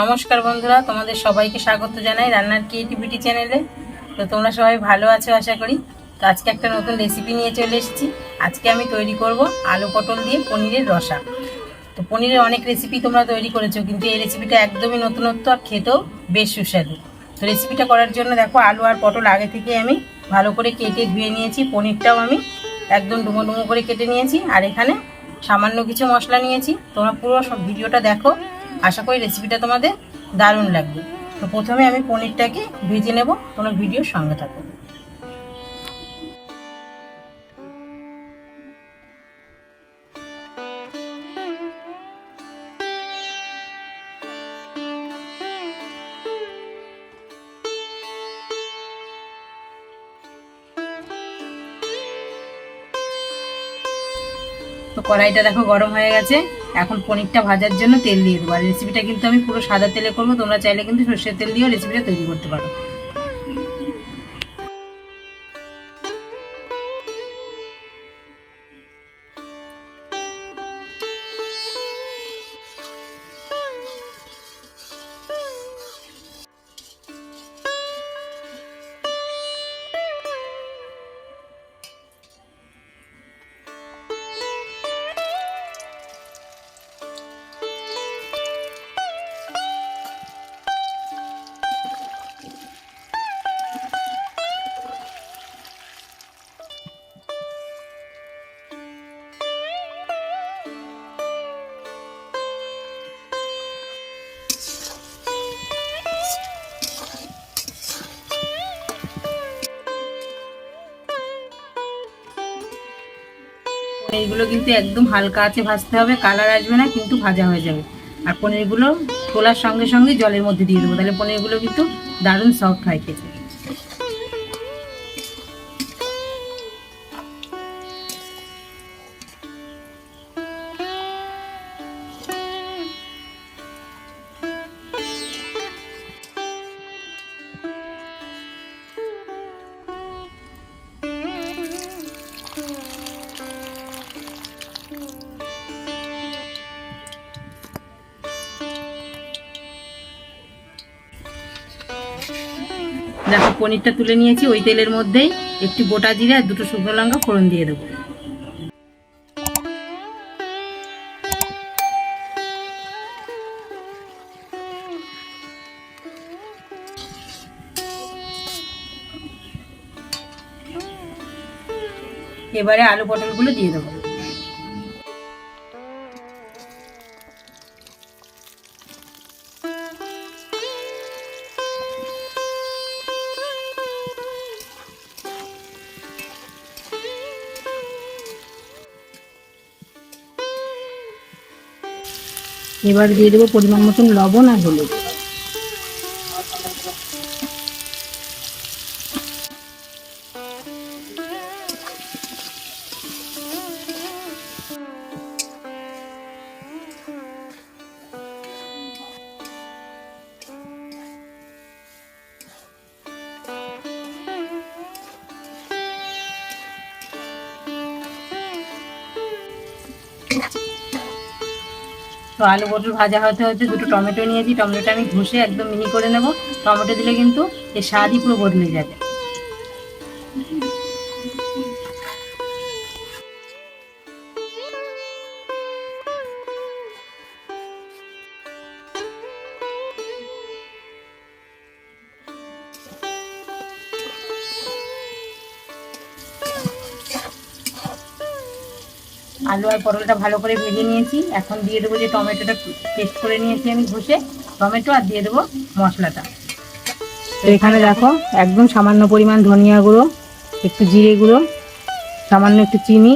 নমস্কার বন্ধুরা, তোমাদের সবাইকে স্বাগত জানাই রান্নার ক্রিয়েটিভিটি চ্যানেলে তো তোমরা সবাই ভালো আছো আশা করি। তো আজকে একটা নতুন রেসিপি নিয়ে চলে এসেছি। আজকে আমি তৈরি করব আলু পটল দিয়ে পনিরের রসা। তো পনিরের অনেক রেসিপি তোমরা তৈরি করেছ, কিন্তু এই রেসিপিটা একদমই নতুনত্ব আর খেতেও বেশ সুস্বাদু। তো রেসিপিটা করার জন্য দেখো, আলু আর পটল আগে থেকে আমি ভালো করে কেটে ধুয়ে নিয়েছি। পনিরটাও আমি একদম ডুমো ডুমো করে কেটে নিয়েছি। আর এখানে সামান্য কিছু মশলা নিয়েছি। তোমরা পুরো সব ভিডিওটা দেখো। আশা করি রেসিপিটা তোমাদের দারুণ লাগবে। তো প্রথমে আমি পনিরটাকে ভেজে নেব কোনো ভিডিওর সঙ্গে থাকো। তো কড়াইটা দেখো গরম হয়ে গেছে। এখন পনিরটা ভাজার জন্য তেল দিয়ে দেবো। আর রেসিপিটা কিন্তু আমি পুরো সাদা তেলে করব, তোমরা চাইলে কিন্তু সর্ষের তেল দিয়েও রেসিপিটা তৈরি করতে পারো। পনিরগুলো কিন্তু একদম হালকা আছে ভাজতে হবে, কালার আসবে না, কিন্তু ভাজা হয়ে যাবে। আর পনিরগুলো তোলার সঙ্গে সঙ্গে জলের মধ্যে দিয়ে দেবো, তাহলে পনিরগুলো কিন্তু দারুণ সফট হয় খেতে। দেখো, পনিরটা তুলে নিয়েছি, ওই তেলের মধ্যেই একটু গোটা জিরে আর দুটো শুকনো লঙ্কা ফোড়ন দিয়ে দেবো। এবারে আলু পটলগুলো দিয়ে দেবো। এবার দিয়ে দেবো পরিমাণ মতন লবণ আর হলুদ। তো আলু পটল ভাজা হতে হতে দুটো টমেটো নিয়েছি টমেটোটা আমি ঘষে একদম মিনি করে নেব। টমেটো দিলে কিন্তু এর স্বাদই পুরো বদলে যাবে। আলু আর পটলটা ভালো করে ভেজে নিয়েছি। এখন দিয়ে দেবো যে টমেটোটা পেস্ট করে নিয়েছি আমি ঘষে। টমেটো আর দিয়ে দেবো মশলাটা। তো এখানে দেখো, একদম সামান্য পরিমাণ ধনিয়া গুঁড়ো, একটু জিরে গুঁড়ো, সামান্য একটু চিনি,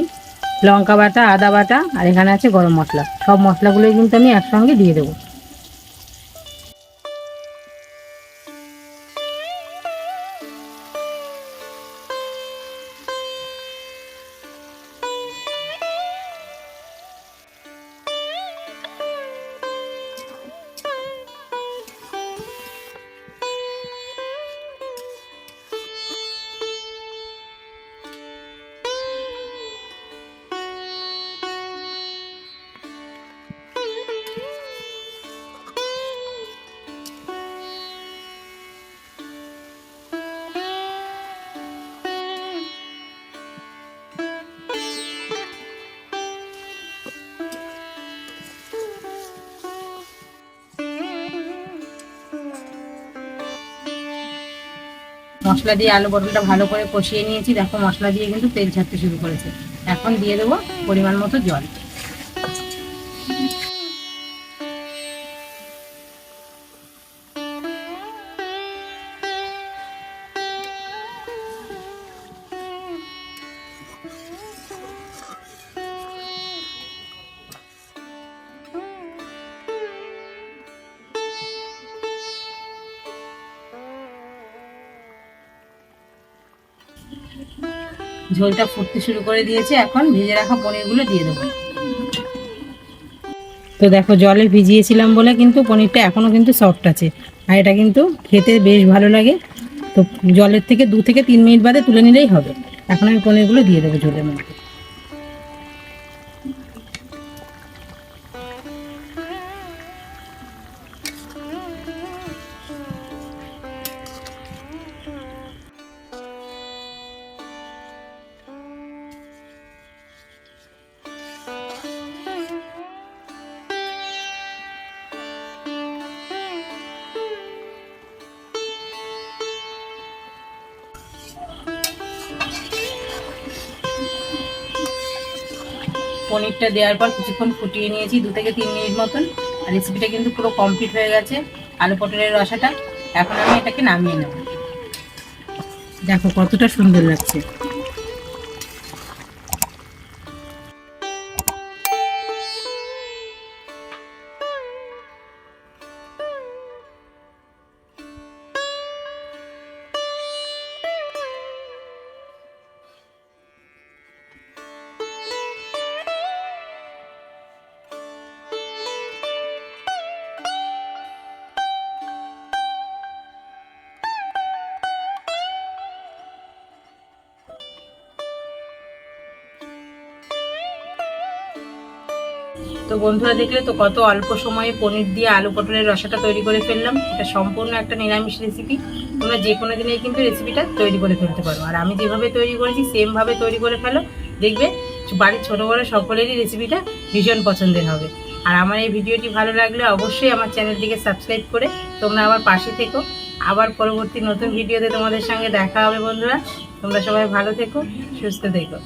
লঙ্কা বাটা, আদা বাটা, আর এখানে আছে গরম মশলা। সব মশলাগুলোই কিন্তু আমি একসঙ্গে দিয়ে দেবো। মশলা দিয়ে আলু পটলটা ভালো করে কষিয়ে নিয়েছি। দেখো মশলা দিয়ে কিন্তু তেল ছাড়তে শুরু করেছে। এখন দিয়ে দেবো পরিমাণ মতো জল। ঝোলটা ফুটতে শুরু করে দিয়েছে, এখন ভিজে রাখা পনিরগুলো দিয়ে দেবো। তো দেখো, জলে ভিজিয়েছিলাম বলে কিন্তু পনিরটা এখনও কিন্তু সফট আছে, আর এটা কিন্তু খেতে বেশ ভালো লাগে। তো জলের থেকে দু থেকে তিন মিনিট বাদে তুলে নিলেই হবে। এখন আমি পনিরগুলো দিয়ে দেবো ঝোলের মধ্যে। পনিরটা দেওয়ার পর কিছুক্ষণ ফুটিয়ে নিয়েছি, দু থেকে তিন মিনিট মতন। আর রেসিপিটা কিন্তু পুরো কমপ্লিট হয়ে গেছে, আলু পটলের রসাটা। এখন আমি এটাকে নামিয়ে নেব। দেখো কতটা সুন্দর লাগছে। তো বন্ধুরা দেখলে তো কত অল্প সময়ে পনির দিয়ে আলু পটলের রসাটা তৈরি করে ফেললাম। এটা সম্পূর্ণ একটা নিরামিষ রেসিপি তোমরা যে কোনো দিনেই কিন্তু রেসিপিটা তৈরি করে ফেলতে পারো। আর আমি যেভাবে তৈরি করেছি সেমভাবে তৈরি করে ফেলো। দেখবে বাড়ির ছোটো বড়ো সকলেরই রেসিপিটা ভীষণ পছন্দের হবে। আর আমার এই ভিডিওটি ভালো লাগলে অবশ্যই আমার চ্যানেলটিকে সাবস্ক্রাইব করে তোমরা আমার পাশে থেকো। আবার পরবর্তী নতুন ভিডিওতে তোমাদের সঙ্গে দেখা হবে বন্ধুরা। তোমরা সবাই ভালো থেকো, সুস্থ থেকো।